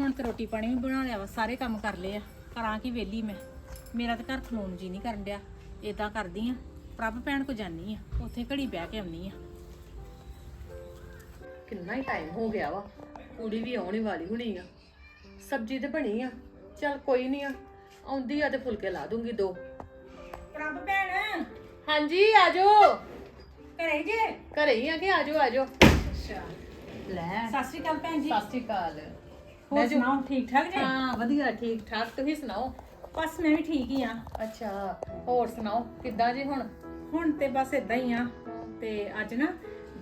ਹੁਣ ਤੇ ਰੋਟੀ ਪਾਣੀ ਵੀ ਬਣਾ ਲਿਆ ਵਾ ਸਾਰੇ ਕੰਮ ਕਰ ਲਏ ਆ। ਕਰਾਂ ਕੀ ਵੇਲੀ ਮੈਂ। ਮੇਰਾ ਤਾਂ ਘਰ ਖਲੋਣ ਜੀ ਨਹੀਂ ਕਰਨ ਡਿਆ। ਇਦਾਂ ਕਰਦੀ ਆ ਪ੍ਰਭ ਭੈਣ ਕੋ ਜਾਨੀ ਆ ਉੱਥੇ ਘੜੀ ਬਹਿ ਕੇ ਆਉਣੀ ਆ। ਕਿੰਨਾ ਹੀ ਟਾਈਮ ਹੋ ਗਿਆ ਵਾ। ਕੁੜੀ ਵੀ ਆਉਣ ਵਾਲੀ ਹੁਣੀ ਆ। ਸਬਜ਼ੀ ਤੇ ਬਣੀ ਆ। ਚੱਲ ਕੋਈ ਨਹੀਂ ਆ ਆਉਂਦੀ ਆ ਤੇ ਫੁਲਕੇ ਲਾ ਦੂੰਗੀ ਦੋ। ਪ੍ਰਭ ਭੈਣ। ਹਾਂਜੀ ਆਜੋ। ਘਰੇ ਜੇ? ਘਰੇ ਹੀ ਆ ਕਿ ਆਜੋ ਆਜੋ। ਅੱਛਾ। ਲੈ। ਸਤਿ ਸ਼੍ਰੀ ਅਕਾਲ ਭੈਣ ਜੀ। ਸਤਿ ਸ਼੍ਰੀ ਅਕਾਲ। ਹੋਰ ਸੁਣਾਓ ਠੀਕ ਠਾਕ ਜੀ? ਹਾਂ ਵਧੀਆ ਠੀਕ ਠਾਕ। ਤੁਸੀਂ ਸੁਣਾਓ? ਬਸ ਮੈਂ ਵੀ ਠੀਕ ਹੀ ਆ। ਅੱਛਾ ਹੋਰ ਸੁਣਾਓ? ਕਿੱਦਾਂ ਜੀ ਹੁਣ? ਹੁਣ ਤੇ ਬਸ ਇਦਾਂ ਹੀ ਆ। ਤੇ ਅੱਜ ਨਾ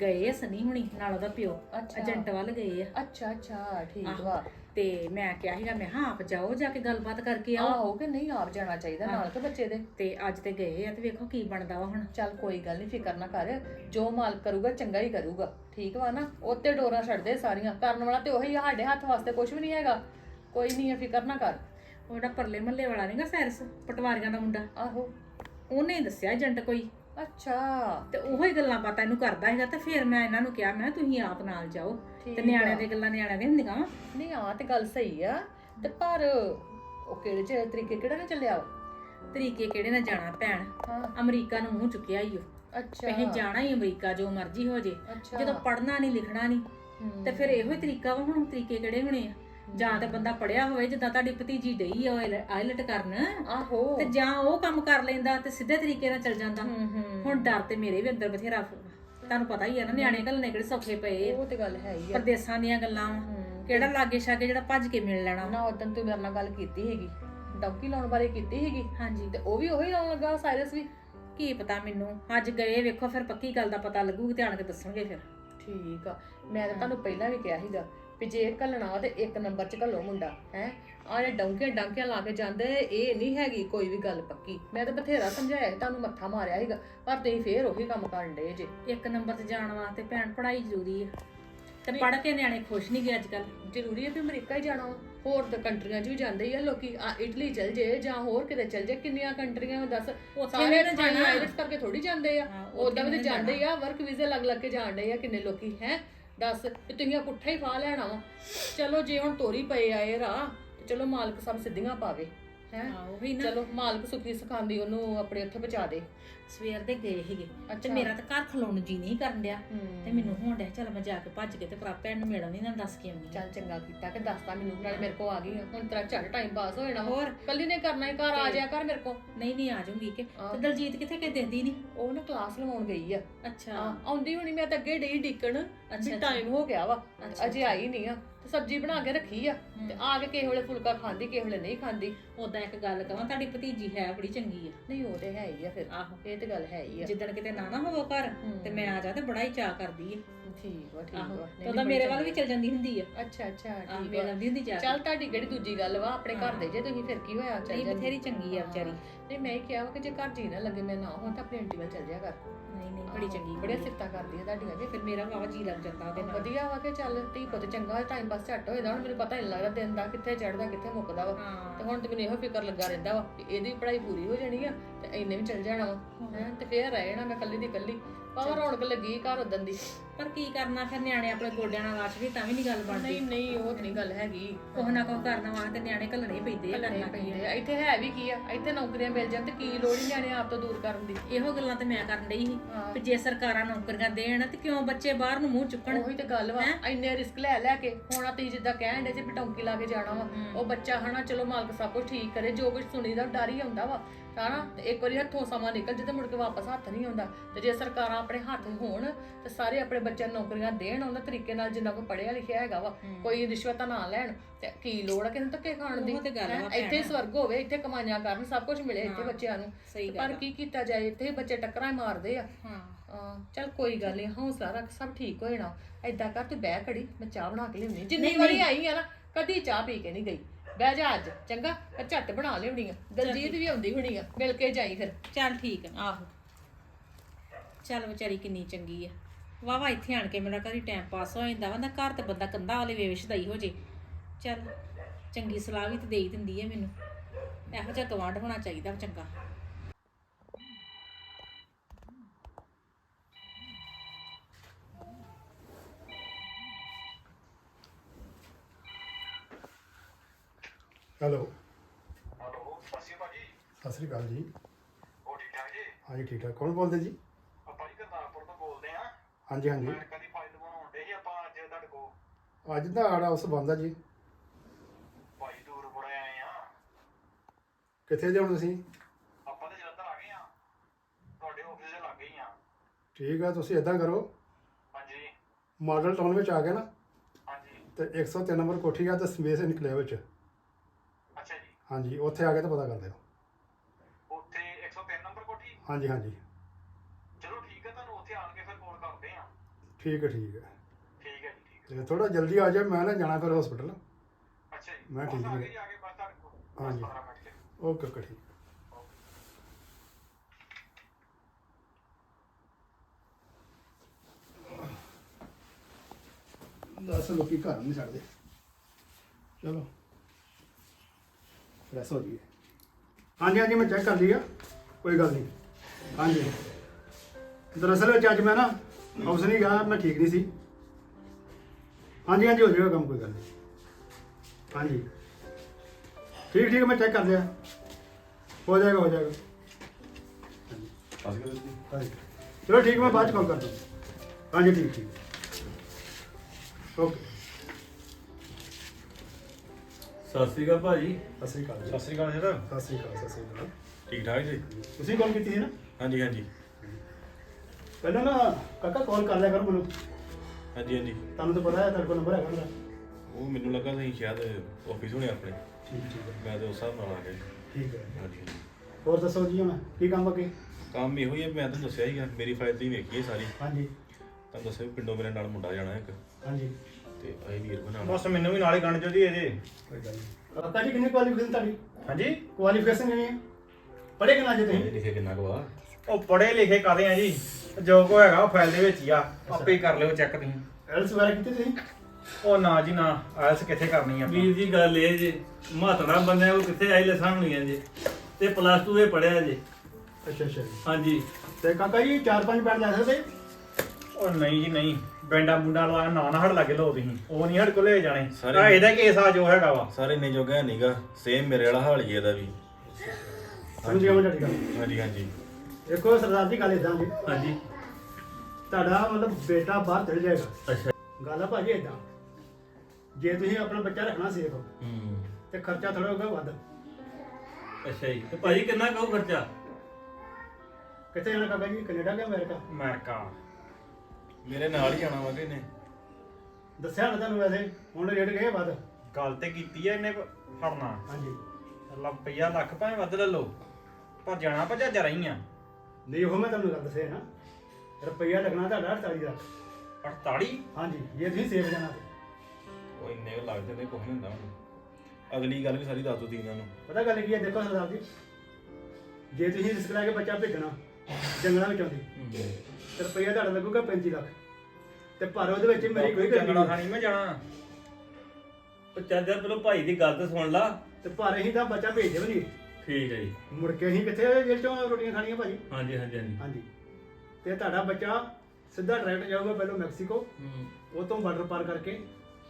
ਗਏ ਆ ਸਨੀ ਹੁਣੀ ਨਾਲ ਉਹਦਾ ਪਿਓ। ਅੱਛਾ। ਏਜੰਟ ਵੱਲ ਗਏ ਆ। ਅੱਛਾ ਅੱਛਾ ਠੀਕ। ਵਾ। ਤੇ ਮੈਂ ਕਿਹਾ ਸੀਗਾ ਮੈਂ ਹਾਂ ਆਪ ਜਾਓ ਜਾ ਕੇ ਗੱਲਬਾਤ ਕਰਕੇ ਆਓ। ਆਹੋ ਕਿ ਨਹੀਂ ਆਪ ਜਾਣਾ ਚਾਹੀਦਾ ਨਾਲ ਤੇ ਬੱਚੇ ਦੇ? ਤੇ ਅੱਜ ਤੇ ਗਏ ਆ ਤੇ ਵੇਖੋ ਕੀ ਬਣਦਾ ਵਾ ਹੁਣ। ਚੱਲ ਕੋਈ ਗੱਲ ਨਹੀਂ ਫਿਕਰ ਨਾ ਕਰ। ਜੋ ਮਾਲਕ ਕਰੂਗਾ ਚੰਗਾ ਹੀ ਕਰੂਗਾ। ਠੀਕ ਵਾ ਨਾ? ਉੱਤੇ ਡੋਰਾਂ ਛੱਡਦੇ ਸਾਰੀਆਂ। ਕਰਨ ਵਾਲਾ ਤੇ ਉਹੀ ਆ ਸਾਡੇ ਹੱਥ ਵਾਸਤੇ ਕੁਝ ਵੀ ਨਹੀਂ ਹੈਗਾ। ਕੋਈ ਨਹੀਂ ਫਿਕਰ ਨਾ ਕਰ। ਉਹ ਜਿਹੜਾ ਪਰਲੇ ਮਹੱਲੇ ਵਾਲਾ ਨਹੀਂਗਾ ਸੈਰਸ ਪਟਵਾਰੀਆਂ ਦਾ ਮੁੰਡਾ। ਆਹੋ। ਉਹਨੇ ਹੀ ਦੱਸਿਆ ਏਜੰਟ ਕੋਈ। ਅੱਛਾ। ਤੇ ਉਹੋ ਹੀ ਗੱਲਾਂ ਬਾਤਾਂ ਇਹਨੂੰ ਕਰਦਾ ਹੈਗਾ ਤੇ ਫਿਰ ਮੈਂ ਇਹਨਾਂ ਨੂੰ ਕਿਹਾ ਮੈਂ ਕਿਹਾ ਤੁਸੀਂ ਆਪ ਨਾਲ ਜਾਓ। ਤੇ ਨਿਆਣਿਆਂ ਦੀਆਂ ਗੱਲਾਂ ਨਿਆਣਿਆਂ ਦੀਆਂ ਹੁੰਦੀਆਂ ਨਹੀਂ ਆ ਤੇ ਗੱਲ ਸਹੀ ਆ। ਤੇ ਪਰ ਉਹ ਕਿਹੜੇ ਚ ਤਰੀਕੇ ਕਿਹੜਾ ਨੇ ਚੱਲਿਆ ਵਾ? ਤਰੀਕੇ ਕਿਹੜੇ ਨਾਲ ਜਾਣਾ ਭੈਣ? ਹਾਂ। ਅਮਰੀਕਾ ਨੂੰ ਮੂੰਹ ਚੁੱਕਿਆ ਹੀ ਉਹ ਅੱਛਾ। ਅਸੀਂ ਜਾਣਾ ਹੀ ਅਮਰੀਕਾ ਜੋ ਮਰਜ਼ੀ ਹੋ ਜੇ। ਅੱਛਾ। ਜਦੋਂ ਪੜਨਾ ਨਹੀਂ ਲਿਖਣਾ ਨਹੀਂ ਹਮ, ਤੇ ਫਿਰ ਇਹੋ ਹੀ ਤਰੀਕਾ ਵਾ ਹੁਣ ਤਰੀਕੇ ਕਿਹੜੇ ਹੋਣੇ ਆ? ਜਾਂ ਤੇ ਬੰਦਾ ਪੜਿਆ ਹੋਵੇ ਜਿੱਦਾਂ ਤੁਹਾਡੀ ਭਤੀਜੀ ਡਈ ਆ ਆਇਲਟ ਕਰਨ। ਆਹੋ। ਤੇ ਜਾਂ ਉਹ ਕੰਮ ਕਰ ਲੈਂਦਾ ਤੇ ਸਿੱਧੇ ਤਰੀਕੇ ਨਾਲ ਚੱਲ ਜਾਂਦਾ। ਹੁਣ ਡਰ ਤੇ ਮੇਰੇ ਵੀ ਅੰਦਰ ਬਥੇਰਾ ਫ- ਤੁਹਾਨੂੰ ਪਤਾ ਹੀ ਆ ਨਾ ਨਿਆਣੇ ਘੱਲਣੇ ਕਿਹੜੇ ਸੌਖੇ ਪਏ ਆ। ਉਹ ਤੇ ਗੱਲ ਹੈ ਹੀ ਆ ਪਰਦੇਸਾਂ ਦੀਆਂ ਗੱਲਾਂ ਵਾਂ। ਹਮ, ਕਿਹੜਾ ਲਾਗੇ ਛਾਗੇ ਜਿਹੜਾ ਭੱਜ ਕੇ ਮਿਲ ਲੈਣਾ ਵਾ। ਨਾ ਉਦੋਂ ਤੂੰ ਮੇਰੇ ਨਾਲ ਗੱਲ ਕੀਤੀ ਹੈਗੀ ਡੌਂਕੀ ਲਾਉਣ ਬਾਰੇ ਕੀਤੀ ਹੈਗੀ ਹਾਂਜੀ ਤੇ ਉਹ ਵੀ ਉਹੀ ਲਾਉਣ ਲੱਗਾ ਸਾਇਰਸ ਵੀ ਕੀ ਪਤਾ ਮੈਨੂੰ ਅੱਜ ਗਏ ਵੇਖੋ ਫਿਰ ਪੱਕੀ ਗੱਲ ਦਾ ਪਤਾ ਲੱਗੂਗੀ ਤੇ ਆਣ ਕੇ ਦੱਸਣਗੇ ਫਿਰ ਠੀਕ ਆ ਮੈਂ ਤਾਂ ਤੁਹਾਨੂੰ ਪਹਿਲਾਂ ਵੀ ਕਿਹਾ ਸੀਗਾ ਵੀ ਜੇ ਘੱਲਣਾ ਤੇ ਇੱਕ ਨੰਬਰ 'ਚ ਘੱਲੋ ਮੁੰਡਾ ਹੈ? ਆਹ ਡੌਂਕੀਆਂ ਡਾਂਕੀਆਂ ਲਾ ਕੇ ਜਾਂਦੇ ਇਹ ਨਹੀਂ ਹੈਗੀ ਕੋਈ ਵੀ ਗੱਲ ਪੱਕੀ। ਮੈਂ ਤਾਂ ਬਥੇਰਾ ਸਮਝਾਇਆ ਤੁਹਾਨੂੰ ਮੱਥਾ ਮਾਰਿਆ ਸੀਗਾ ਪਰ ਤੁਸੀਂ ਫੇਰ ਉਹੀ ਕੰਮ ਕਰਨ ਡੇ ਜੇ। ਇੱਕ ਨੰਬਰ ਤੇ ਜਾਣ ਵਾਸਤੇ ਭੈਣ ਪੜ੍ਹਾਈ ਜ਼ਰੂਰੀ ਹੈ ਤੇ ਪੜ੍ਹ ਕੇ ਨਿਆਣੇ ਖੁਸ਼ ਨਹੀਂ ਗਏ ਅੱਜ ਕੱਲ ਜ਼ਰੂਰੀ ਹੈ ਵੀ ਅਮਰੀਕਾ ਹੀ ਜਾਣਾ ਵਾ। ਹੋਰ ਤਾਂ ਕੰਟਰੀਆਂ 'ਚ ਵੀ ਜਾਂਦੇ ਹੀ ਆ ਲੋਕੀ। ਆ ਇਟਲੀ ਚਲ ਜੇ ਜਾਂ ਹੋਰ ਕਿਤੇ ਚਲ ਜੇ ਕਿੰਨੀਆਂ ਕੰਟਰੀਆਂ ਦੱਸ? ਉੱਥੇ ਸਾਰੇ ਵੀ ਤਾਂ ਜਾਣਾ। ਆਇਲਟਸ ਕਰਕੇ ਥੋੜੀ ਜਾਂਦੇ ਆ। ਹਾਂ, ਉੱਥੇ ਉਦਾਂ ਵੀ ਤਾਂ ਜਾਂਦੇ ਹੀ ਆ ਵਰਕ ਵੀਜ਼ੇ ਲੱਗ ਲੱਗ ਕੇ ਜਾਂਦੇ ਆ ਕਿੰਨੇ ਲੋਕੀ ਹੈ? ਦੱਸ ਤੇ ਤੁਸੀਂ ਆ ਪੁੱਠਾ ਹੀ ਪਾ ਲੈਣਾ ਵਾ। ਚਲੋ ਜੇ ਹੁਣ ਤੋਰੀ ਪਏ ਆਏ ਰਾਹ, ਤੇ ਚਲੋ ਮਾਲਕ ਸਭ ਸਿੱਧੀਆਂ ਪਾਵੇ। ਹੈ? ਹਾਂ ਉਹੀ ਨਾ। ਚਲੋ ਮਾਲਕ ਸੁਖੀ ਸੁਖਾਂਦੀ ਉਹਨੂੰ ਆਪਣੇ ਉੱਥੇ ਪਹੁੰਚਾ ਦੇ। ਸਵੇਰ ਦੇ ਗਏ ਸੀਗੇ। ਤੇ ਅੱਛਾ। ਮੇਰਾ ਤਾਂ ਘਰ ਖਲੋਣ ਨੂੰ ਜੀ ਨਹੀਂ ਕਰਨ ਡਿਆ। ਤੇ ਤੇ ਮੈਨੂੰ ਹੋਣ ਡਿਆ ਚਲ ਮੈਂ ਜਾ ਕੇ ਭੱਜ ਕੇ ਤੇ ਭਰਾ ਭੈਣ ਨੂੰ ਮਿਲਣ ਨਹੀਂ ਨਾ ਦੱਸ ਕੇ ਆਉਂਦੀ। ਚੱਲ ਚੰਗਾ ਕੀਤਾ ਕਿ ਦੱਸਤਾ ਮੈਨੂੰ ਨਾਲੇ ਮੇਰੇ ਕੋ ਆ ਗਈ। ਆ। ਹੁਣ ਤੇਰਾ ਝੱਟ ਟਾਈਮ ਪਾਸ ਹੋ ਜਾਣਾ। ਹੋਰ? ਕੱਲੀ ਨੇ ਕਰਨਾ ਹੀ ਘਰ ਆ ਤੇ- ਜਾਇਆ ਕਰ ਮੇਰੇ ਕੋ ਨਹੀਂ ਨਹੀਂ ਆ ਜਾਊਂਗੀ ਕਿ। ਹਾਂ। ਤੇ ਦਲਜੀਤ ਕਿੱਥੇ ਕਿ ਦਿਖਦੀ ਨਹੀਂ? ਉਹ ਨਾ ਕਲਾਸ ਲਵਾਉਣ ਗਈ ਆ। ਅੱਛਾ। ਹਾਂ, ਆਉਂਦੀ ਹੁਣੀ ਮੈਂ ਤਾਂ ਅੱਗੇ ਡਈ ਡਿੱਕਣ। ਅੱਛਾ। ਟਾਈਮ ਹੋ ਗਿਆ ਵਾ। ਅੱਛਾ, ਅਜੇ ਆਈ ਨਹੀਂ ਆ। ਸਬਜ਼ੀ ਬਣਾ ਕੇ ਰੱਖੀ ਆ ਤੇ ਆ ਕੇ ਕਿਸੇ ਵੇਲੇ ਫੁਲਕਾ ਖਾਂਦੀ ਕਿਸੇ ਵੇਲੇ ਨਹੀਂ ਖਾਂਦੀ। ਉਦਾਂ ਇੱਕ ਗੱਲ ਕਹਾਂ ਤੁਹਾਡੀ ਭਤੀਜੀ ਹੈ ਬੜੀ ਚੰਗੀ ਆ। ਨਹੀਂ ਉਹ ਤੇ ਹੈ ਹੀ ਆ ਫਿਰ। ਆਹੋ ਇਹ ਤੇ ਗੱਲ ਹੈ ਹੀ ਆ। ਜਿੱਦਣ ਕਿਤੇ ਨਾ ਨਾ ਹੋਵੋ ਘਰ ਹੂੰ। ਤੇ ਮੈਂ ਆ ਜਾ ਤੇ ਬੜਾ ਹੀ ਚਾਹ ਕਰਦੀ ਆ। ਠੀਕ ਵਾ ਠੀਕ ਵਾ ਤੇ ਉਹਦਾ ਮੇਰੇ ਵੱਲ ਵੀ ਚਲ ਜਾਂਦੀ ਹੁੰਦੀ ਆ। ਅੱਛਾ ਅੱਛਾ ਆਹ ਠੀਕ ਮਿਲ ਵਾ ਆਉਂਦੀ ਹੁੰਦੀ ਜਾ ਚੱਲ ਤੁਹਾਡੀ ਕਿਹੜੀ ਦੂਜੀ ਗੱਲ ਵਾ? ਆਪਣੇ ਘਰ ਦੇ ਜੇ ਤੁਸੀਂ ਫਿਰ ਕੀ ਹੋਇਆ ਚੱਲ ਨਹੀਂ ਜਾਂਦੀ। ਬਥੇਰੀ ਚੰਗੀ ਆ ਵਿਚਾਰੀ। ਨਹੀਂ ਮੈਂ ਇਹ ਕਿਹਾ ਵਾ ਕਿ ਜੇ ਘਰ ਜੀ ਨਾ ਲੱਗੇ ਮੈਂ ਨਾ ਹੁਣ ਤਾਂ ਆਪਣੀ ਆਂਟੀ ਵੱਲ ਚੱਲ ਜਾ ਕਰ। ਨਹੀਂ ਨਹੀਂ ਬੜੀ ਚੰਗੀ ਬੜੀਆਂ ਸਿਫਤਾਂ ਕਰਦੀ ਆ ਤੁਹਾਡੀਆਂ ਕਿ ਫਿਰ ਮੇਰਾ ਵਾਵਾ ਜੀ ਲੱਗ ਜਾਂਦਾ। ਉਹਦੇ ਨਾਲ ਵਧੀਆ ਵਾ ਕਿ ਚੱਲ ਧੀ ਪੁੱਤ ਚੰਗਾ ਟਾਈਮ ਪਾਸ ਝੱਟ ਹੋ ਜਾਂਦਾ ਹੁਣ ਮੈਨੂੰ ਪਤਾ ਨਹੀਂ ਲੱਗਦਾ ਦਿਨ ਦਾ ਕਿੱਥੇ ਚੜਦਾ ਕਿੱਥੇ ਮੁੱਕਦਾ ਵਾ। ਤੇ ਹਾਂ ਹੁਣ ਤੇ ਮੈਨੂੰ ਇਹੋ ਫਿਕਰ ਲੱਗਾ ਰਹਿੰਦਾ ਵਾ ਕਿ ਇਹਦੀ ਪੜ੍ਹਾਈ ਪੂਰੀ ਹੋ ਜਾਣੀ ਆ ਤੇ ਇੰਨੇ ਵੀ ਚੱਲ ਜਾਣਾ ਵਾ ਹੈਂ ਤੇ ਫੇਰ ਰਹਿ ਜਾਣਾ ਮੈਂ ਕੱਲੀ ਦੀ ਕੱਲੀ ਪਾਵਰ ਰੌਣਕ ਲੱਗੀ ਘਰ ਉਦਣ ਦੀ। ਪਰ ਕੀ ਕਰਨਾ ਫਿਰ ਨਿਆਣੇ ਆਪਣੇ ਗੋਡਿਆਂ ਨਾਲ ਵਾਸ਼ ਵੀ ਤਾਂ ਵੀ ਨਹੀਂ ਗੱਲ ਬਣਦੀ। ਨਹੀਂ ਨਹੀਂ ਉਹ ਤੇ ਨਹੀਂ ਗੱਲ ਹੈਗੀ। ਕੋਹ ਨਾ ਕੋਹ ਕਰਨ ਵਾਸਤੇ ਨਿਆਣੇ ਘੱਲਣੇ ਹੀ ਪੈਂਦੇ ਆ ਕਰਨੇ ਕਰਨਾ ਕੀ ਆ। ਪੈਂਦੇ ਆ। ਇੱਥੇ ਹੈ ਵੀ ਕੀ ਆ? ਇੱਥੇ ਨੌਕਰੀਆਂ ਮਿਲ ਜਾਣ ਤੇ ਕੀ ਲੋੜ ਹੀ ਨਿਆਣੇ ਆਪ ਤੋਂ ਦੂਰ ਕਰਨ ਦੀ? ਇਹੋ ਗੱਲਾਂ ਤੇ ਮੈਂ ਕਰਨ ਡਈ ਸੀ ਹਾਂ। ਵੀ ਜੇ ਸਰਕਾਰਾਂ ਨੌਕਰੀਆਂ ਦੇਣ ਤੇ ਕਿਉਂ ਬੱਚੇ ਬਾਹਰ ਨੂੰ ਮੂੰਹ ਚੁੱਕਣ? ਉਹੀ ਤੇ ਗੱਲ ਵਾ। ਇੰਨੇ ਰਿਸਕ ਲੈ ਲੈ ਕੇ ਹੁਣ ਆ ਤੁਸੀਂ ਜਿੱਦਾਂ ਕਹਿਣ ਦੇ ਜੇ ਪਟੌਂਕੀ ਲਾ ਕੇ ਜਾਣਾ ਵਾ। ਉਹ ਬੱਚਾ ਹਨਾ ਚਲੋ ਮਾਲਕ ਸਭ ਕੁਝ ਠੀਕ ਕਰੇ ਜੋ ਕੁਝ ਸੁਣੀਦਾ ਡਰ ਹੀ ਆਉਂਦਾ ਵਾ। ਹਨਾ? ਤੇ ਇੱਕ ਵਾਰੀ ਹੱਥੋਂ ਸਮਾਂ ਨਿਕਲ ਜੇ ਤੇ ਮੁੜ ਕੇ ਵਾਪਸ ਹੱਥ ਨਹੀਂ ਆਉਂਦਾ। ਤੇ ਜੇ ਸਰਕਾਰਾਂ ਆਪਣੇ ਹੱਥ ਹੋਣ ਤੇ ਸਾਰੇ ਆਪਣੇ ਬੱਚਿਆਂ ਨੂੰ ਨੌਕਰੀਆਂ ਦੇਣ ਉਹਨਾਂ ਤਰੀਕੇ ਨਾਲ ਜਿੰਨਾ ਕੋ ਪੜਿਆ ਲਿਖਿਆ ਹੈਗਾ ਵਾ ਕੋਈ ਰਿਸ਼ਵਤਾਂ ਨਾ ਲੈਣ ਤੇ ਕੀ ਲੋੜ ਆ ਕਿਸੇ ਨੂੰ ਧੱਕੇ ਖਾਣ ਦੀ? ਉਹ ਤੇ ਗੱਲ ਹੈਂ? ਵਾ ਇੱਥੇ ਸਵਰਗ ਹੋਵੇ ਇੱਥੇ ਕਮਾਈਆਂ ਕਰਨ ਸਭ ਕੁਝ ਮਿਲੇ ਇੱਥੇ ਬੱਚਿਆਂ ਨੂੰ। ਸਹੀ ਤੇ ਪਰ ਕੀ ਕੀਤਾ ਜਾਏ? ਇੱਥੇ ਹੀ ਬੱਚੇ ਟੱਕਰਾਂ ਹੀ ਮਾਰਦੇ ਆ। ਹਾਂ। ਚੱਲ ਕੋਈ ਗੱਲ ਨਹੀਂ ਹੌਸਲਾ ਰੱਖ ਸਭ ਠੀਕ ਹੋ ਜਾਣਾ। ਏਦਾਂ ਕਰ ਤੂੰ ਬਹਿ ਖੜੀ ਮੈਂ ਚਾਹ ਬਣਾ ਕੇ ਲਿਆਉਣੀ ਜਿੰਨੀ ਵਾਰੀ ਆਈ ਆ ਨਾ ਕਦੀ ਚਾਹ ਪੀ ਕੇ ਨਹੀਂ ਗਈ। ਬਹਿ ਜਾ ਅੱਜ ਚੰਗਾ ਮੈਂ ਝੱਟ ਬਣਾ ਲਿਆਉਣੀ ਆ। ਦਲਜੀਤ ਵੀ ਆਉਂਦੀ ਹੋਣੀ ਆ ਮਿਲ ਕੇ ਜਾਈ ਫਿਰ। ਚੱਲ ਠੀਕ ਆ ਆਹੋ। ਚੱਲ ਵਿਚਾਰੀ ਕਿੰਨੀ ਚੰਗੀ ਆ। ਵਾਵਾ ਇੱਥੇ ਆਣ ਕੇ ਮੇਰਾ ਕਦੀ ਟਾਈਮ ਪਾਸ ਹੋ ਜਾਂਦਾ ਵਾ ਨਾ ਘਰ ਤੇ ਬੰਦਾ ਕੰਦਾ ਵਾਲੇ ਵੇਵਸ਼ਦਾ ਹੀ ਹੋ ਜੇ। ਚੱਲ ਚੰਗੀ ਸਲਾਹ ਵੀ ਤੇ ਦੇ ਹੀ ਦਿੰਦੀ ਆ ਮੈਨੂੰ। ਇਹੋ ਜਿਹਾ ਗਵਾਂਢ ਹੋਣਾ ਚਾਹੀਦਾ ਵਾ ਚੰਗਾ। ਹੈਲੋ। ਹੈਲੋ ਸਸੀ ਭਾਜੀ ਸਤਿ ਸ੍ਰੀ ਅਕਾਲ ਜੀ। ਹੋ ਠੀਕ ਠਾਕ ਜੀ? ਹਾਂਜੀ ਠੀਕ ਠਾਕ। ਕੌਣ ਬੋਲਦੇ ਜੀ ਆਪਾਂ ਜੀ ਗੁਰਦਾਸਪੁਰ ਤੋਂ ਬੋਲਦੇ ਆ ਹਾਂਜੀ ਹਾਂਜੀ। ਅਮਰੀਕਾ ਦੀ ਫਾਈਲ ਬਣਾਉਣ ਦੇ ਸੀ ਆਪਾਂ ਅੱਜ ਤੁਹਾਡੇ ਕੋਲ। ਅੱਜ ਦਾ ਆੜਾ ਉਸ ਬੰਦਾ ਜੀ। ਭਾਈ ਦੂਰ ਬੜੇ ਆਏ ਆ। ਕਿੱਥੇ ਜਾਣ ਤੁਸੀਂ ਆਪਾਂ ਤੇ ਜਲੰਧਰ ਆ ਗਏ ਆ। ਤੁਹਾਡੇ ਆਫਿਸ ਦੇ ਲੱਗੇ ਹੀ ਆ। ਠੀਕ ਆ ਤੁਸੀਂ ਇਦਾਂ ਕਰੋ। ਹਾਂਜੀ। ਮਾਡਲ ਟਾਊਨ ਵਿੱਚ ਆ ਗਏ ਨਾ। ਹਾਂਜੀ। ਤੇ 103 ਨੰਬਰ ਕੋਠੀ ਆ ਤੇ ਸਪੇਸ ਨਿਕਲਿਆ ਵਿੱਚ। ਅੱਛਾ ਜੀ। ਹਾਂਜੀ ਉੱਥੇ ਆ ਕੇ ਤਾਂ ਪਤਾ ਕਰ ਲਿਓ ਉੱਥੇ 103 ਨੰਬਰ ਕੋਠੀ? ਹਾਂਜੀ ਹਾਂਜੀ ਚਲੋ ਠੀਕ ਹੈ ਤੁਹਾਨੂੰ ਉੱਥੇ ਆਣ ਕੇ ਫਿਰ ਕਾਲ ਕਰਦੇ ਆ ਠੀਕ ਹੈ ਠੀਕ ਹੈ। ਠੀਕ ਹੈ ਜੀ ਠੀਕ ਤੇ ਥੋੜਾ ਜਲਦੀ ਆ ਜਾਓ ਮੈਂ ਨਾ ਜਾਣਾ ਫਿਰ ਹਸਪੀਟਲ ਅੱਛਾ ਜੀ ਮੈਂ ਠੀਕ ਆ ਹਾਂ। ਗਏ ਜੀ, ਆ ਗਏ ਬਸ ਤੁਹਾਡੇ ਕੋਲ ਹਾਂਜੀ। 15 ਮਿੰਟ ਚ। ਓਕੇ ਓਕੇ ਠੀਕ। ਦਸ ਲੋਕੀ ਘਰ ਨਹੀਂ ਛੱਡਦੇ। ਚਲੋ। ਫਰੈਸ਼ ਹੋ ਜੀਏ ਹਾਂਜੀ ਹਾਂਜੀ ਮੈਂ ਚੈੱਕ ਕਰ ਲਿਆ ਕੋਈ ਗੱਲ ਨਹੀਂ। ਹਾਂਜੀ। ਦਰਅਸਲ ਵਿੱਚ ਅੱਜ ਮੈਂ ਨਾ ਹਾਊਸ ਨਹੀਂ ਗਿਆ ਮੈਂ ਠੀਕ ਨਹੀਂ ਸੀ। ਹਾਂਜੀ ਹਾਂਜੀ ਹੋ ਜਾਏਗਾ ਕੰਮ ਕੋਈ ਗੱਲ ਨਹੀਂ। ਹਾਂਜੀ। ਠੀਕ ਠੀਕ ਮੈਂ ਚੈੱਕ ਕਰ ਲਿਆ। ਹੋ ਜਾਏਗਾ ਹੋ ਜਾਏਗਾ। ਹਾਂਜੀ। ਚਲੋ ਠੀਕ ਮੈਂ ਬਾਅਦ ਚ ਕਾਲ ਕਰਦਾ। ਹਾਂਜੀ ਠੀਕ ਠੀਕ। ਓਕੇ ਸਤਿ ਸ਼੍ਰੀ ਅਕਾਲ ਭਾਜੀ। ਸਤਿ ਸ੍ਰੀ ਅਕਾਲ ਜੀ। ਸਤਿ ਸ਼੍ਰੀ ਅਕਾਲ ਜੀ। ਸਤਿ ਸ੍ਰੀ ਅਕਾਲ ਸਤਿ ਸ੍ਰੀ ਅਕਾਲ। ਠੀਕ ਠਾਕ ਜੀ? ਤੁਸੀਂ ਕਾਲ ਕੀਤੀ ਸੀ ਨਾ? ਹਾਂਜੀ ਹਾਂਜੀ। ਪਹਿਲਾਂ ਨਾ ਕਾਕਾ ਕਾਲ ਕਰ ਲਿਆ ਕਰੋ ਮੈਨੂੰ। ਹਾਂਜੀ ਹਾਂਜੀ। ਤੁਹਾਨੂੰ ਤਾਂ ਪਤਾ ਹੈ ਤੁਹਾਡੇ ਕੋਲ ਨੰਬਰ ਹੈਗਾ ਮੇਰਾ। ਉਹ ਮੈਨੂੰ ਲੱਗਾ ਤੁਸੀਂ ਸ਼ਾਇਦ ਆਫਿਸ ਹੋਣੇ ਆਪਣੇ। ਠੀਕ ਠੀਕ ਹੈ। ਮੈਂ ਤੇ ਉਸ ਹਿਸਾਬ ਨਾਲ ਆ ਗਿਆ ਜੀ। ਠੀਕ ਹੈ। ਹਾਂਜੀ ਹਾਂਜੀ। ਹੋਰ ਦੱਸੋ ਜੀ ਹੁਣ ਕੀ ਕੰਮ ਅੱਗੇ? ਕੰਮ ਇਹੋ ਹੀ ਹੈ ਮੈਂ ਤੁਹਾਨੂੰ ਦੱਸਿਆ ਸੀਗਾ ਮੇਰੀ ਫਾਈਲ ਤੁਸੀਂ ਵੇਖੀ ਹੈ ਸਾਰੀ। ਹਾਂਜੀ। ਤੁਹਾਨੂੰ ਦੱਸਿਆ ਵੀ ਪਿੰਡੋਂ ਮੇਰੇ ਨਾਲ ਮੁੰਡਾ ਜਾਣਾ ਇੱਕ। ਹਾਂਜੀ। ਤੇ ਅਸੀਂ ਵੀਰ ਬਣਾਉਣਾ। ਬਸ ਮੈਨੂੰ ਵੀ ਨਾਲ ਹੀ ਗਣ ਚਾਹੀਦੀ ਇਹਦੇ ਕੋਈ ਗੱਲ ਨਹੀਂ। ਕਾਕਾ ਜੀ ਕਿੰਨੀ ਕੁਆਲੀਫਿਕੇਸ਼ਨ ਤੁਹਾਡੀ? ਹਾਂਜੀ। ਕੁਆਲੀਫਿਕੇਸ਼ਨ ਕਿੰਨੀ ਹੈ? ਪੜ੍ਹੇ ਕਿੰਨਾ ਜੇ ਤੁਸੀਂ? ਲਿਖੇ ਕਿੰਨਾ ਕੁ ਵਾ? ਉਹ ਪੜੇ ਲਿਖੇ ਕਾਦੇ ਆ ਜੀ? ਜੋ ਕੋ ਹੈਗਾ ਉਹ ਫਾਈਲ ਦੇ ਵਿੱਚ ਹੀ ਆ। ਆਪੇ ਹੀ ਕਰ ਲਿਓ ਚੈੱਕ ਤੁਸੀਂ। ਐਲਸ ਵਗੈਰਾ ਕੀਤੀ ਤੁਸੀਂ? ਉਹ ਨਾ ਜੀ ਨਾ ਆਇਲਸ ਕਿੱਥੇ ਕਰਨੀ ਆ ਆਪਾਂ? ਵੀਰ ਜੀ ਗੱਲ ਇਹ ਜੇ ਮਹਤੜਾ ਬੰਦਿਆਂ ਕੋ ਕਿੱਥੇ ਆਈ ਲਸਾਂ ਹੋਣੀਆਂ ਜੇ। ਤੇ ਪਲੱਸ 2 ਇਹ ਪੜਿਆ ਜੇ। ਅੱਛਾ ਅੱਛਾ ਜੀ। ਹਾਂਜੀ। ਤੇ ਕਾਕਾ ਜੀ ਚਾਰ ਪੰਜ ਬੈਂਡ ਲੈ ਸਕਦੇ? ਉਹ ਨਹੀਂ ਜੀ ਨਹੀਂ। ਬੈਂਡਾ ਬੁੰਡਾ ਲਵਾ ਨਾ ਨਾ ਹੜ ਲੱਗੇ ਲੋ ਤੁਸੀਂ। ਉਹ ਨਹੀਂ ਹੜ ਕੋ ਲੈ ਜਾਣੇ। ਸਾਰੇ- ਆ ਇਹਦਾ ਕੇਸ ਆ ਜੋ ਹੈਗਾ ਵਾ। ਸਾਰੇ ਇੰਨੇ ਜੋਗਾ ਨਹੀਂਗਾ ਸੇਮ ਮੇਰੇ ਵਾਲਾ ਹਾਲ ਹੀ ਇਹਦਾ ਵੀ। ਸਮਝ ਗਿਆ ਮੈਂ ਤੁਹਾਡੀ ਗੱਲ ਹਾਂਜੀ ਹਾਂਜੀ। ਦੇਖੋ ਸਰਦਾਰ ਜੀ ਗੱਲ ਇਦਾਂ ਜੀ। ਹਾਂਜੀ। ਤੁਹਾਡਾ ਮਤਲਬ ਬੇਟਾ ਬਾਹਰ ਚਲ ਜਾਏਗਾ। ਅੱਛਾ। ਗੱਲ ਆ ਭਾਜੀ ਇਦਾਂ ਜੇ ਤੁਸੀਂ ਆਪਣਾ ਬੱਚਾ ਰੱਖਣਾ ਸੇਫ ਹੂੰ। ਤੇ ਖਰਚਾ ਥੋੜਾ ਹੋਗਾ ਵੱਧ। ਅੱਛਾ ਜੀ। ਤੇ ਭਾਜੀ ਕਿੰਨਾ ਕਹੂ ਖਰਚਾ? ਕਿੱਥੇ ਜਾਣਾ ਕਾਕਾ ਜੀ? ਕੈਨੇਡਾ ਕਿ ਅਮਰੀਕਾ? ਅਮਰੀਕਾ। ਮੇਰੇ ਨਾਲ ਹੀ ਜਾਣਾ ਵਾ ਕਿ ਇਹਨੇ ਦੱਸਿਆ ਨਾ ਤੁਹਾਨੂੰ ਵੈਸੇ ਹੁਣ ਰੇਟ ਗਏ ਵੱਧ। ਗੱਲ ਤੇ ਕੀਤੀ ਆ ਇਹਨੇ ਫੜਨਾ। ਹਾਂਜੀ। ਰੁਪਈਆ ਲੱਖ ਭਾਵੇਂ ਵੱਧ ਲੈ ਲਓ। ਪਰ ਜਾਣਾ ਭਜਾ ਜਾ ਰਹੀ ਆ ਨਹੀਂ ਉਹ ਮੈਂ ਤੁਹਾਨੂੰ ਗੱਲ ਦੱਸਿਆ ਨਾ। ਰੁਪਈਆ ਲੱਗਣਾ ਤੁਹਾਡਾ 48 ਲੱਖ। 48 ਹਾਂਜੀ ਜੇ ਤੁਸੀਂ ਸੇਫ ਜਾਣਾ ਤੇ। ਉਹ ਇੰਨੇ ਕੁ ਲੱਗ ਜਾਂਦੇ ਕੁਝ ਨਹੀਂ ਹੁੰਦਾ ਹੁਣ। ਅਗਲੀ ਗੱਲ ਵੀ ਸਾਰੀ ਦੱਸ ਦੋ ਇਹਨਾਂ ਨੂੰ। ਪਤਾ ਗੱਲ ਕੀ ਹੈ ਦੇਖੋ ਸਰਦਾਰ ਜੀ। ਜੇ ਤੁਸੀਂ ਰਿਸਕ ਲੈ ਕੇ ਬੱਚਾ ਭੇਜਣਾ ਜੰਗਲਾਂ ਵਿੱਚ ਆਉਂਦੀ ਤੇ ਰੁਪਈਆ ਤੁਹਾਡਾ ਲੱਗੂਗਾ 35 ਲੱਖ। ਤੇ ਪਰ ਉਹਦੇ ਵਿੱਚ ਮੇਰੀ ਕੋਈ ਜੰਗਲਾਂ ਗਰੰਟੀ ਖਾਣੀ ਮੈਂ ਜਾਣਾ। ਉਹ ਚੱਲ ਜਾ ਪਹਿਲਾਂ ਭਾਈ ਦੀ ਗੱਲ ਤਾਂ ਸੁਣ ਲਾ। ਤੇ ਪਰ ਅਸੀਂ ਤਾਂ ਬੱਚਾ ਭੇਜਦੇ ਵੀ ਨਹੀਂ। ਠੀਕ ਹੈ ਜੀ। ਮੁੜ ਕੇ ਅਸੀਂ ਕਿੱਥੇ ਜੇਲ੍ਹ ਚੋਂ ਰੋਟੀਆਂ ਖਾਣੀਆਂ ਭਾਜੀ? ਹਾਂਜੀ ਹਾਂਜੀ ਹਾਂਜੀ। ਹਾਂਜੀ। ਤੇ ਤੁਹਾਡਾ ਬੱਚਾ ਸਿੱਧਾ ਡਾਇਰੈਕਟ ਜਾਊਗਾ ਪਹਿਲਾਂ ਮੈਕਸੀਕੋ ਹੂੰ। ਉਹ ਤੋਂ ਬਾਰਡਰ ਪਾਰ ਕਰਕੇ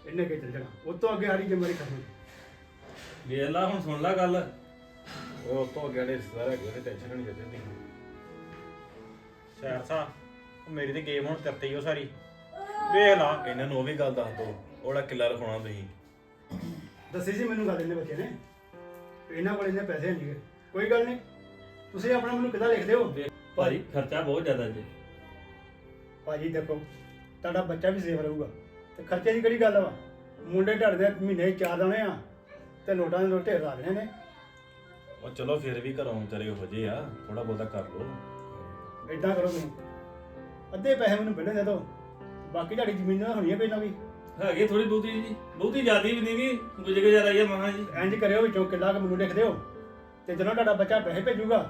ਇੰਨੇ ਕੇ ਚੱਲ ਜਾਣਾ ਉਹ ਤੋਂ ਅੱਗੇ ਸਾਡੀ ਜ਼ਿੰਮੇਵਾਰੀ ਖਤਮ ਵੇਖ ਲਾ ਹੁਣ ਸੁਣ ਲਾ ਗੱਲ। ਉਹ ਉਸ ਤੋਂ ਅੱਗੇ ਰਿਸ਼ਤੇਦਾਰ ਹੈਗੇ ਉਹਨੇ ਟੈਨਸ਼ਨ ਨਹੀਂ ਕਰਦੇ ਹੁੰਦੀ ਸ਼ਹਿਰ ਸਾ ਮੇਰੀ ਤੇ ਗੇਮ ਹੁਣ ਕਰਤੀ ਹੀ ਉਹ ਸਾਰੀ। ਵੇਖ ਲਾ ਇਹਨਾਂ ਨੂੰ ਉਹ ਵੀ ਗੱਲ ਦੱਸ ਦੋ। ਉਹਦਾ ਕਿੱਲਾ ਰਖਾਉਣਾ ਤੁਸੀਂ। ਦੱਸੀ ਸੀ ਮੈਨੂੰ ਗੱਲ ਇਹਨੇ ਬੱਚੇ ਨੇ। ਇਹਨਾਂ ਕੋਲ ਇੰਨੇ ਪੈਸੇ ਨਹੀਂ ਗੇ ਕੋਈ ਗੱਲ ਨਹੀਂ। ਤੁਸੀਂ ਆਪਣਾ ਮੈਨੂੰ ਕਿੱਦਾਂ ਲਿਖਦੇ ਹੋ? ਭਾਜੀ ਖਰਚਾ ਬਹੁਤ ਜ਼ਿਆਦਾ ਜੀ। ਭਾਜੀ ਦੇਖੋ ਤੁਹਾਡਾ ਬੱਚਾ ਵੀ ਸੇਫ ਰਹੂਗਾ। ਤੇ ਖਰਚੇ ਦੀ ਕਿਹੜੀ ਗੱਲ ਵਾ? ਮੁੰਡੇ ਢੜਦੇ ਮਹੀਨੇ 'ਚ ਚਾਰ ਦਾਣੇ ਆ ਤੇ ਨੋਟਾਂ ਦੇ ਨੋਟ ਢੇਰ ਲਾ ਦੇਣੇ ਨੇ। ਉਹ ਚਲੋ ਫਿਰ ਵੀ ਘਰੋਂ ਵਿਚਾਰੇ ਹੋ ਜੇ ਆ ਥੋੜਾ ਬਹੁਤਾ ਕਰ ਲੋ ਇਦਾਂ ਕਰੋ ਤੁਸੀਂ। ਅੱਧੇ ਪੈਸੇ ਮੈਨੂੰ ਪਹਿਲਾਂ ਦੇ ਦਿਓ। ਬਾਕੀ ਤੁਹਾਡੀ ਜ਼ਮੀਨ ਹੋਣੀ ਹੈ ਨਾ ਕੋਈ ਹੈਗੀ ਥੋੜੀ ਬਹੁਤੀ ਜੀ ਬਹੁਤੀ ਜ਼ਿਆਦੀ ਵੀ ਨਹੀਂ ਗੀ ਗੁਜਰ ਗੁਜ਼ਾਰਾ ਹੀ ਆ ਮਹਾਂ ਜੀ। ਇੰਜ ਕਰਿਓ ਵਿੱਚੋਂ ਕਿੱਲਾ ਕੁ ਮੈਨੂੰ ਲਿਖ ਦਿਓ ਤੇ ਜਦੋਂ ਤੁਹਾਡਾ ਬੱਚਾ ਪੈਸੇ ਭੇਜੂਗਾ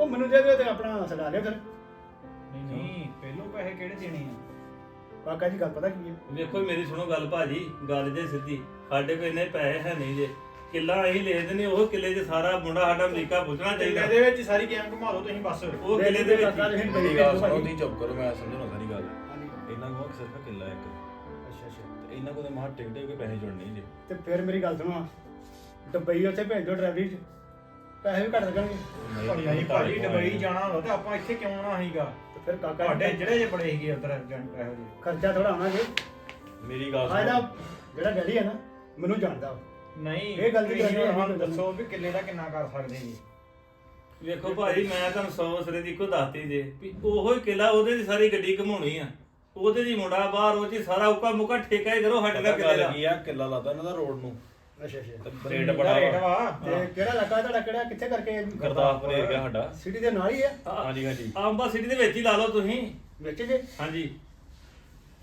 ਉਹ ਮੈਨੂੰ ਦੇ ਦਿਓ ਤੇ ਆਪਣਾ ਛਡਾ ਲਿਓ ਫਿਰ। ਨਹੀਂ ਨਹੀਂ ਪਹਿਲੋਂ ਪੈਸੇ ਕਿਹੜੇ ਦੇਣੇ ਆ? ਕਾਕਾ ਜੀ ਗੱਲ ਪਤਾ ਕੀ ਹੈ ਵੇਖੋ ਮੇਰੀ ਸੁਣੋ ਗੱਲ ਭਾਜੀ ਗੱਲ ਜੇ ਸਿੱਧੀ। ਸਾਡੇ ਕੋਲ ਇੰਨੇ ਪੈਸੇ ਹੈ ਨਹੀਂ ਜੇ। ਕਿੱਲਾ ਅਸੀਂ ਲੈ ਦਿੰਦੇ ਉਹ ਕਿੱਲੇ 'ਚ ਸਾਰਾ ਮੁੰਡਾ ਸਾਡਾ ਅਮਰੀਕਾ ਪੁੱਛਣਾ ਚਾਹੀਦਾ। ਇਹਦੇ ਵਿੱਚ ਸਾਰੀ ਗੇਮ ਘੁਮਾ ਦਿਓ ਤੁਸੀਂ ਬਸ। ਉਹ ਕਿੱਲੇ ਦੇ ਵਿੱਚ ਕਾਕਾ ਹੀ। ਮੇਰੀ ਗੱਲ ਸੁਣੋ। ਤੁਸੀਂ ਚੁੱਪ ਕਰੋ ਮੈਂ ਸਮਝਾਉਣਾ ਸਾਰੀ ਗੱਲ। ਹਾਂਜੀ। ਇਹਨਾਂ ਕੋਲ ਸਿਰਫ ਕਿੱਲਾ ਇੱਕ। ਇਹਨਾਂ ਕੋਲ ਤਾਂ ਮਹਾ ਟਿਕਟੇ ਕੇ ਪੈਸੇ ਜੁੜਨੇ ਜੇ। ਤੇ ਫਿਰ ਮੇਰੀ ਗੱਲ ਸੁਣੋ ਦੁਬਈ ਉੱਥੇ ਭੇਜ ਦਿਓ ਡਰਾਈਵਰੀ 'ਚ। ਪੈਸੇ ਵੀ ਘੱਟ ਲੱਗਣਗੇ। ਉਹ ਨਹੀਂ ਭਾਜੀ ਦੁਬਈ ਜਾਣਾ ਹੁੰਦਾ ਤੇ ਆਪਾਂ ਇੱਥੇ ਕਿਉਂ ਆਉਣਾ ਸੀਗਾ? ਤੇ ਫਿਰ ਕਾਕਾ ਤੁਹਾਡੇ ਜਿਹੜੇ ਜੇ ਬੜੇ ਸੀਗੇ ਉਧਰ ਇਹੋ ਜਿਹੇ ਖਰਚਾ ਥੋੜਾ ਆਉਣਾ ਜੀ। ਮੇਰੀ ਗੱਲ ਆ ਇਹਦਾ ਸੁਣ। ਜਿਹੜਾ ਡੈਡੀ ਹੈ ਨਾ ਮੈਨੂੰ ਜਾਣਦਾ। ਉਹ। ਨਹੀਂ ਇਹ ਗੱਲ ਦੀ ਤੁਸੀਂ ਗੱਲ ਹੁਣ ਨਹੀਂ। ਦੱਸੋ ਵੀ ਕਿੱਲੇ ਦਾ ਕਿੰਨਾ ਕਰ ਸਕਦੇ ਜੀ? ਵੇਖੋ ਭਾਜੀ ਮੈਂ ਤੁਹਾਨੂੰ ਸੌ ਸਰੇ ਦੀ ਇੱਕੋ ਦੱਸਤੀ ਜੇ ਵੀ ਉਹੋ ਹੀ ਕਿਲਾ ਉਹਦੇ ਦੀ ਸਾਰੀ ਗੱਡੀ ਘਮਾਉਣੀ ਆ। ਉਹਦੇ ਦੀ ਮੁੰਡਾ ਬਾਹਰ ਉਹ ਜੀ ਸਾਰਾ ਉੱਕਾ ਮੁੱਕਾ ਠੇਕਾ ਹੀ ਕਰੋ ਸਾਡੇ ਦਾ ਕਿਲੇ ਦਾ। ਕੀ ਆ ਕਿੱਲਾ ਲਾਦਾ ਇਹਨਾਂ ਦਾ ਰੋਡ ਨੂੰ। ਅੱਛਾ ਅੱਛਾ। ਰੇਟ ਬੜਾ ਰੇਟ ਵਾ। ਤੇ ਕਿਹੜਾ ਇਲਾਕਾ ਤੁਹਾਡਾ ਕਿਹੜਾ ਕਿੱਥੇ ਕਰਕੇ ਗੁਰਦਾਸਪੁਰ ਏਰੀਆ ਸਾਡਾ। ਸਿਟੀ ਦੇ ਨਾਲ ਹੀ ਹੈ। ਹਾਂਜੀ ਹਾਂਜੀ। ਆਂਬਾ ਸਿਟੀ ਦੇ ਵਿੱਚ ਹੀ ਲਾ ਲਓ ਤੁਸੀਂ। ਵਿੱਚ ਜੇ ਹਾਂਜੀ।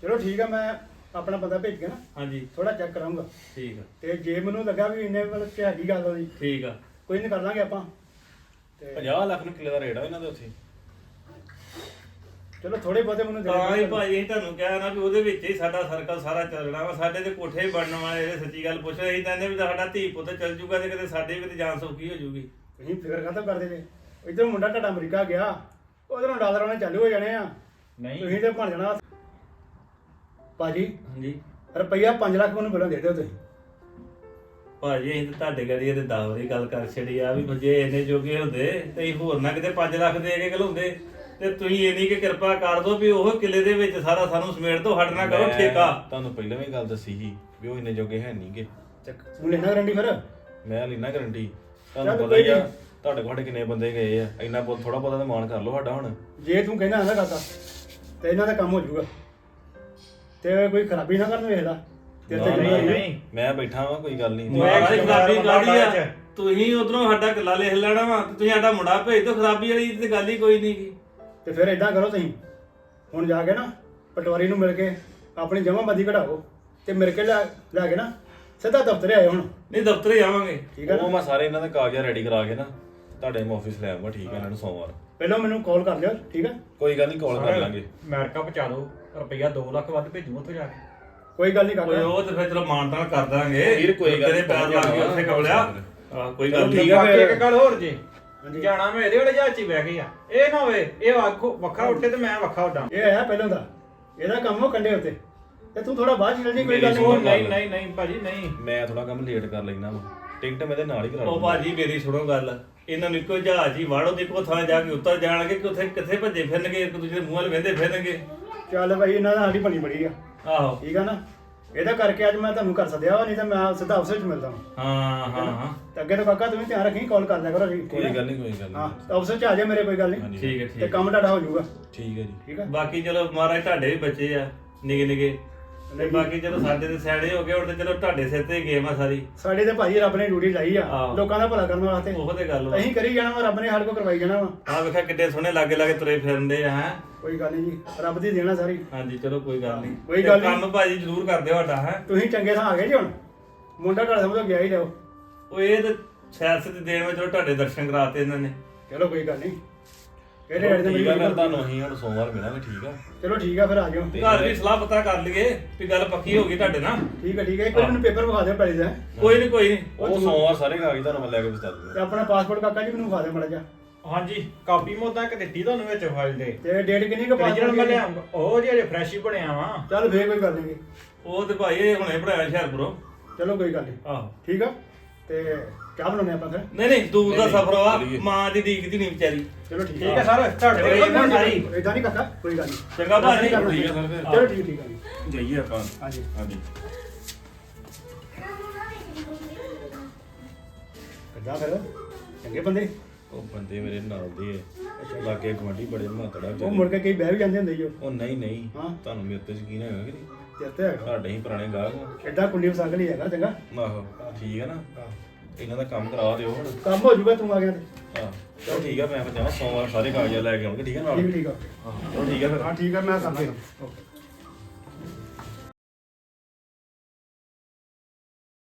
ਚਲੋ ਠੀਕ ਆ ਮੈਂ ਆਪਣਾ ਬੰਦਾ ਭੇਜ ਕੇ ਨਾ ਹਾਂਜੀ। ਥੋੜਾ ਚੈੱਕ ਕਰਾਂਗਾ। ਠੀਕ ਆ। ਤੇ ਜੇ ਮੈਨੂੰ ਲੱਗਾ ਵੀ ਇੰਨੇ ਮਤਲਬ ਕਿ ਹੈਗੀ ਗੱਲ ਉਹਦੀ ਠੀਕ ਆ। ਕੋਈ ਨਹੀਂ ਕਰ ਲਾਂਗੇ ਆਪਾਂ। ਤੇ 50 ਲੱਖ ਨੂੰ ਕਿੱਲੇ ਦਾ ਰੇਟ ਆ ਇਹਨਾਂ ਦੇ ਉੱਥੇ। ਚਲੋ ਥੋੜੇ ਬਹੁਤੇ ਮੈਨੂੰ ਦੇ ਤਾਂ ਹੀ ਦਿਓ। ਭਾਜੀ ਅਸੀਂ ਤੁਹਾਨੂੰ ਕਿਹਾ ਨਾ ਵੀ ਉਹਦੇ ਵਿੱਚ ਹੀ ਸਾਡਾ ਸਰਕਲ ਸਾਰਾ ਚੱਲਣਾ ਵਾ ਸਾਡੇ ਤੇ ਕੋਠੇ ਹੀ ਬਣਨ ਵਾਲੇ ਇਹ ਸੱਚੀ ਗੱਲ ਪੁੱਛ ਰਹੇ ਸੀ ਕਹਿੰਦੇ ਵੀ ਸਾਡਾ ਧੀ ਪੁੱਤ ਚੱਲ ਜੂਗਾ ਤੇ ਕਿਤੇ ਸਾਡੀ ਵੀ ਕਿਤੇ ਜਾਨ ਸੌਖੀ ਹੋ ਜੂਗੀ। ਤੁਸੀਂ ਫਿਕਰ ਕਾਹਤੋਂ ਕਰਦੇ ਜੇ? ਇਧਰ ਮੁੰਡਾ ਤੁਹਾਡਾ ਅਮਰੀਕਾ ਗਿਆ ਉਧਰੋਂ ਡਾਲਰ ਆਉਣੇ ਚਾਲੂ ਹੋ ਜਾਣੇ ਆ। ਨਹੀਂ। ਤੁਸੀਂ ਤੇ ਬਣ ਜਾਣਾ। ਭਾਜੀ ਹਾਂਜੀ। ਰੁਪਈਆ 5 ਲੱਖ ਮੈਨੂੰ ਪਹਿਲਾਂ ਦੇ ਦਿਓ ਤੁਸੀਂ। ਭਾਜੀ ਅਸੀਂ ਤਾਂ ਤੁਹਾਡੇ ਗੜੀ ਇਹਦੇ ਦਾਵਰੀ ਗੱਲ ਕਰ ਛੜੀ ਆ ਵੀ ਜੇ ਇੰਨੇ ਜੋਗੇ ਹੁੰਦੇ ਤੇ ਅਸੀਂ ਹੋਰ ਨਾ ਕਿਤੇ 5 ਲੱਖ ਦੇ ਕੇ ਘਲਾਉਂਦੇ ਤੇ ਤੁਸੀਂ ਇੰਨੀ ਕਿ ਕਿਰਪਾ ਕਰ ਦਿਓ ਵੀ ਉਹ ਕਿਲੇ ਦੇ ਵਿੱਚ ਸਾਰਾ ਸਾਨੂੰ ਸਮੇਟ ਤੋਂ ਹਟਣਾ ਕਰੋ ਮੈਂ ਠੇਕਾ। ਤੁਹਾਨੂੰ ਪਹਿਲਾਂ ਵੀ ਗੱਲ ਦੱਸੀ ਸੀ ਵੀ ਉਹ ਇੰਨੇ ਜੋਗੇ ਹੈ ਨਹੀਂਗੇ ਤੂੰ ਲੈਣਾ ਗਰੰਟੀ ਫਿਰ? ਮੈਂ ਲੈਣਾ ਗਰੰਟੀ ਤੁਹਾਨੂੰ ਪਤਾ ਹੀ ਆ। ਤੁਹਾਡੇ ਕੋਲ ਕਿੰਨੇ ਬੰਦੇ ਗਏ ਆ। ਇੰਨਾ ਬਹੁਤ ਥੋੜਾ ਬਹੁਤਾ ਤਾਂ ਮਾਨ ਕਰ ਲਓ ਸਾਡਾ ਹੁਣ। ਜੇ ਤੂੰ ਕਹਿੰਦਾ ਨਾ ਕਾਕਾ ਤੇ ਇਹਨਾਂ ਦਾ ਕੰਮ ਹੋ ਜਾਊਗਾ। ਤੇ ਕੋਈ ਖਰਾਬੀ ਨਾ ਕਰਨ ਵੇਖਦਾ। ਤੇਰੇ ਤੇ ਨਾ, ਨਹੀਂ ਮੈਂ ਬੈਠਾ ਵਾਂ ਕੋਈ ਗੱਲ ਨਹੀਂ। ਮੈਂ ਇੱਕ ਖਰਾਬੀ ਕਾਹਦੀ ਆ। ਤੁਸੀਂ ਉਧਰੋਂ ਸਾਡਾ ਕਿੱਲਾ ਲਿਖ ਲੈਣਾ ਵਾ ਤੇ ਤੁਸੀਂ ਸਾਡਾ ਮੁੰਡਾ ਭੇਜ ਦਿਓ ਖਰਾਬੀ ਵਾਲੀ ਤੇ ਗੱਲ ਹੀ ਕੋਈ ਨਹੀਂ ਗੀ। ਤੇ ਫਿਰ ਇਦਾਂ ਕਰੋ ਤੁਸੀਂ। ਹੁਣ ਜਾ ਕੇ ਨਾ ਪਟਵਾਰੀ ਨੂੰ ਮਿਲ ਕੇ ਆਪਣੀ ਜਮ੍ਹਾਂਬੰਦੀ ਕਢਾਓ ਤੇ ਮਿਲ ਕੇ ਲੈ ਲੈ ਕੇ ਨਾ ਸਿੱਧਾ ਦਫ਼ਤਰੇ ਆਏ ਹੁਣ। ਨਹੀਂ ਦਫ਼ਤਰੇ ਜਾਵਾਂਗੇ ਠੀਕ ਹੈ ਉਹ ਮੈਂ ਸਾਰੇ ਇਹਨਾਂ ਦੇ ਕਾਗਜ਼ਾਂ ਰੈਡੀ ਕਰਾ ਕੇ ਨਾ ਤੁਹਾਡੇ ਮੈਂ ਆਫਿਸ ਲੈ ਆਉਂਗਾ ਠੀਕ ਹੈ ਇਹਨਾਂ ਨੂੰ ਸੋਮਵਾਰ। ਪਹਿਲਾਂ ਮੈਨੂੰ ਕਾਲ ਕਰ ਲਿਓ ਠੀਕ ਹੈ ਕੋਈ ਗੱਲ ਨਹੀਂ ਕਾਲ ਕਰ ਲਾਂਗੇ। ਅਮਰੀਕਾ ਪਹੁੰਚਾ ਦਿਓ ਰੁਪਈਆ 2 ਲੱਖ ਵੱਧ ਭੇਜੂ ਉੱਥੇ ਜਾ ਕੇ। ਕੋਈ ਗੱਲ ਨਹੀਂ ਕੋਈ ਕਾਕਾ ਉਹ ਤੇ ਫਿਰ ਚਲੋ ਮਾਨਤਾਨ ਕਰ ਦਾਂਗੇ। ਵੀਰ, ਕੋਈ ਗੱਲ ਤੇਰੇ ਪੈਰ ਲਾ ਕੇ ਉੱਥੇ ਕਵਲਿਆ ਆਹ ਕੋਈ ਗੱਲ ਨਹੀਂ। ਠੀਕ ਆ ਫਿਰ। ਇੱਕ ਗੱਲ ਹੋਰ ਜੀ। ਹਾਂਜੀ। ਜਾਣਾ ਮੈਂ ਇਹਦੇ ਵਾਲੇ ਜਹਾਜ਼ 'ਚ ਹੀ ਬਹਿ ਗਈ ਆ। ਇਹ ਨਾ ਹੋਵੇ ਇਹ ਆਖੋ ਵੱਖਰਾ ਉੱਠੇ ਤੇ ਮੈਂ ਵੱਖਰਾ ਉੱਡਾਂ ਇਹ ਆਇਆ ਪਹਿਲਾਂ ਦਾ। ਇਹਦਾ ਕੰਮ ਉਹ ਕੰਡੇ ਉੱਤੇ। ਤੇ ਤੂੰ ਥੋੜਾ ਬਾਅਦ ਚ ਚੱਲ ਜੀ ਕੋਈ ਗੱਲ ਮੇਰੀ ਉਹ ਨਹੀਂ ਨਹੀਂ ਨਹੀਂ ਨਹੀਂ ਭਾਜੀ ਨਹੀਂ। ਮੈਂ ਥੋੜਾ ਕੰਮ ਲੇਟ ਕਰ ਲੈਣਾ ਵਾ। ਟਿਕਟ ਮੈਂ ਇਹਦੇ ਨਾਲ ਹੀ ਕਰਾ ਉਹ ਬਾਜੀ ਮੇਰੀ ਸੁਣੋ ਗੱਲ। ਇਹਨਾਂ ਨੂੰ ਇੱਕੋ ਜਹਾਜ਼ ਹੀ ਵਾੜੋ ਦੀ ਕੋ ਥਾਂ ਜਾ ਕੇ ਉੱਤਰ ਜਾਣਗੇ ਕਿ ਉੱਥੇ ਕਿੱਥੇ ਭੱਜੇ ਫਿਰਨਗੇ ਇੱਕ ਦੂਜੇ ਦੇ ਮੂੰਹ ਵੱਲ ਵੇਂਦੇ ਫਿਰਨਗੇ। ਚੱਲ ਭਾਈ ਇਹਨਾਂ ਦਾ ਸਾਡੀ ਭਲੀ ਬੜੀ ਆ। ਆਹੋ। ਠੀਕ ਆ ਨਾ? ਇਹਦਾ ਕਰਕੇ ਅੱਜ ਮੈਂ ਤੁਹਾਨੂੰ ਕਰ ਸੱਦਿਆ ਵਾ ਨਹੀਂ ਤਾਂ ਮੈਂ ਸਿੱਧਾ ਅਫਸਰ ਚ ਮਿਲਦਾ ਹਾਂ ਹਾਂ ਹਾਂ ਹਾਂ। ਤੇ ਅੱਗੇ ਤੋਂ ਕਾਕਾ ਤੁਸੀਂ ਧਿਆਨ ਰੱਖੀ ਕਾਲ ਕਰ ਲਿਆ ਕਰੋ ਜੀ। ਠੀਕ ਕੋਈ ਹੈ? ਗੱਲ ਨਹੀਂ ਕੋਈ ਗੱਲ ਹਾਂ ਨਹੀਂ ਤਾਂ ਅਫਸਰ ਚ ਆ ਜਾ ਮੇਰੇ ਕੋਈ ਗੱਲ ਨਹੀਂ। ਠੀਕ ਹੈ ਤੇ ਠੀਕ ਕੰਮ ਤੁਹਾਡਾ ਹੋ ਜਾਊਗਾ। ਠੀਕ ਹੈ ਜੀ। ਠੀਕ ਹੈ? ਬਾਕੀ ਚਲੋ ਮਹਾਰਾਜ ਤੁਹਾਡੇ ਵੀ ਬੱਚੇ ਆ ਨਿਗੇ ਨਿਗੇ ਤੇ ਨਹੀਂ। ਬਾਕੀ ਚਲੋ ਸਾਡੇ ਤੇ ਸਿਆਣੇ ਹੋ ਗਏ ਹੁਣ ਤੇ ਚਲੋ ਤੁਹਾਡੇ ਸਿਰ ਤੇ ਗੇਮ ਆ ਸਾਰੀ। ਸਾਡੇ ਤੇ ਭਾਈ ਰੱਬ ਨੇ ਡਿਊਟੀ ਲਾਈ ਆ ਆਹੋ। ਲੋਕਾਂ ਦਾ ਭਲਾ ਕਰਨ ਵਾਸਤੇ। ਉਹ ਤੇ ਗੱਲ ਵਾ। ਅਸੀਂ ਕਰੀ ਜਾਣਾ ਵਾ ਰੱਬ ਨੇ ਸਾਡੇ ਕੋਲ ਕਰਵਾਈ ਜਾਣਾ ਵਾ। ਆ ਵੇਖਿਆ ਕਿੱਡੇ ਸੋਹਣੇ ਲਾਗੇ ਲਾਗੇ ਤੁਰੇ ਫਿਰਦੇ ਆ ਹੈ। ਕੋਈ ਗੱਲ ਨਹੀਂ ਜੀ ਰੱਬ ਦੀ ਦੇਣਾ ਸਾਰੀ। ਹਾਂਜੀ ਚਲੋ ਕੋਈ ਗੱਲ ਨਹੀਂ। ਕੋਈ ਗੱਲ ਨੀ। ਕੰਮ ਭਾਜੀ ਜ਼ਰੂਰ ਕਰ ਦਿਓ ਸਾਡਾ ਹੈ। ਤੁਸੀਂ ਚੰਗੇ ਥਾਂ ਆ ਗਏ ਜੀ ਹੁਣ। ਮੁੰਡਾ ਤੁਹਾਡਾ ਸਮਝੋ ਗਿਆ ਹੀ ਜਾਓ। ਉਹ ਇਹ ਤੇ ਸਿਆਸਤ ਦੇ ਦੇਣ ਵਿੱਚ ਚਲੋ ਤੁਹਾਡੇ ਦਰਸ਼ਨ ਕਰਾਤੇ ਇਹਨਾਂ ਨੇ। ਚਲੋ ਕੋਈ ਗੱਲ ਨਹੀਂ। ਕਿਹੜੇ ਠੀਕ ਆ ਫਿਰ ਮਿਲੀ ਤੁਹਾਨੂੰ ਅਸੀਂ ਹੁਣ ਸੋਮਵਾਰ ਮਿਲਾਂਗੇ ਠੀਕ ਆ? ਚਲੋ ਠੀਕ ਆ ਫਿਰ ਆ ਜਾਓ। ਘਰ ਵੀ ਸਲਾਹ ਪਤਾ ਕਰ ਲਈਏ ਵੀ ਗੱਲ ਪੱਕੀ ਹੋ ਗਈ ਤੁਹਾਡੇ ਨਾਲ। ਠੀਕ ਹੈ ਠੀਕ ਹੈ ਇੱਕ ਵਾਰ ਮੈਨੂੰ ਪੇਪਰ ਵਿਖਾ ਦਿਓ ਪਹਿਲੇ ਦਾ। ਕੋਈ ਨਹੀਂ ਕੋਈ ਨਹੀਂ ਉਹ ਸੋਮਵਾਰ ਸਾਰੇ ਕਾਗਜ਼ ਤੁਹਾਨੂੰ ਮੈਂ ਲੈ ਕੇ ਦੱਸ ਦੂੰਗਾ। ਤੇ ਆਪਣਾ ਪਾਸਪੋਰਟ ਕਾਕਾ ਜੀ ਮੈਨੂੰ ਵਿਖਾ ਦਿਓ ਮੜਾ ਜਾ ਹਾਂਜੀ ਕਾਪੀ ਮੋਦਾ ਇੱਕ ਦਿੱਤੀ ਤੁਹਾਨੂੰ ਵਿੱਚ ਫਾਈਲ ਦੇ ਤੇ ਡੇਟ ਕਿੰਨੀ ਕੁ original ਮੈਂ ਪਾਸਪੋਰਟ ਲਿਆਉਂਗਾ ਉਹ ਜਿਹੜੇ ਫਰੈਸ਼ ਹੀ ਬਣਿਆ ਵਾ। ਚੱਲ ਫੇਰ ਕੋਈ ਗੱਲ ਨਹੀਂ ਉਹ ਤੇ ਭਾਈ ਇਹ ਹੁਣੇ ਬਣਾਇਆ ਹੁਸ਼ਿਆਰਪੁਰੋਂ। ਚਲੋ ਕੋਈ ਗੱਲ ਨਹੀਂ ਆਹੋ। ਠੀਕ ਆ? ਤੇ ਚਾਹ ਬਣਾਉਣੇ ਆਪਾਂ ਫਿਰ? ਨਹੀਂ ਨਹੀਂ ਦੂਰ ਦਾ ਨਹੀਂ, ਨਹੀਂ, ਸਫ਼ਰ ਵਾ ਚਲੀਏ। ਮਾਂ ਦੀ ਦੀਕਦੀ ਨਹੀਂ ਵਿਚਾਰੀ। ਚਲੋ ਠੀਕ ਠੀਕ ਹੈ ਸਰ ਤੁਹਾਡੇ ਚਲੋ, ਕੋਲ ਨਾ ਸਾਰੀ। ਇਦਾਂ ਨਹੀਂ ਕਾਕਾ ਕੋਈ ਗੱਲ ਨਹੀਂ। ਚੰਗਾ ਭਾਜੀ ਠੀਕ ਆ ਸਰ ਫਿਰ। ਚਲੋ ਠੀਕ ਠੀਕ ਆ ਜੀ। ਜਾਈਏ ਆਪਾਂ। ਹਾਂਜੀ। ਹਾਂਜੀ। ਕਿੱਦਾਂ ਫਿਰ? ਚੰਗੇ ਬੰਦੇ? ਉਹ ਬੰਦੇ ਮੇਰੇ ਨਾਲ ਦੇ ਆ। ਲਾਗੇ ਗਵਾਂਢੀ ਬੜੇ ਮਾਤੜਾ ਉਹ ਮੁੜ ਕੇ ਕਈ ਬਹਿ ਵੀ ਜਾਂਦੇ ਹੁੰਦੇ ਜੀ ਉਹ? ਉਹ ਨਹੀਂ ਨਹੀਂ। ਹਾਂ। ਤੁਹਾਨੂੰ ਮੇਰੇ ਤੇ ਯਕੀਨ ਹੈਗਾ ਕਿ ਨਹੀਂ? ਤੇਰੇ ਤੇ ਹੈਗਾ। ਤੁਹਾਡੇ ਹੀ ਪੁਰਾਣੇ ਗਾਹਕ ਆ। ਐਡਾ ਕੁੰਡੀ ਵਸੰਗ ਲਈ ਹੈਗਾ ਚੰਗਾ। ਆਹੋ ਠੀਕ ਹੈ ਨਾ। ਇਹਨਾਂ ਦਾ ਕੰਮ ਕਰਾ ਦਿਓ ਹੁਣ। ਕੰਮ ਹੋ ਜਾਊਗਾ ਤੂੰ ਆ ਗਿਆ ਤੇ। ਹਾਂ ਚਲੋ ਠੀਕ ਆ ਮੈਂ ਫਿਰ ਜਾਣਾ ਸੋਮਵਾਰ ਸਾਰੇ ਕਾਗਜ਼ ਲੈ ਕੇ ਆਉਣਗੇ ਠੀਕ ਹੈ ਨਾਲ? ਠੀਕ ਠੀਕ ਆ। ਚਲੋ ਠੀਕ ਆ ਫਿਰ। ਹਾਂ ਠੀਕ ਆ ਮੈਂ ਕਰਦਾ। ਓਕੇ।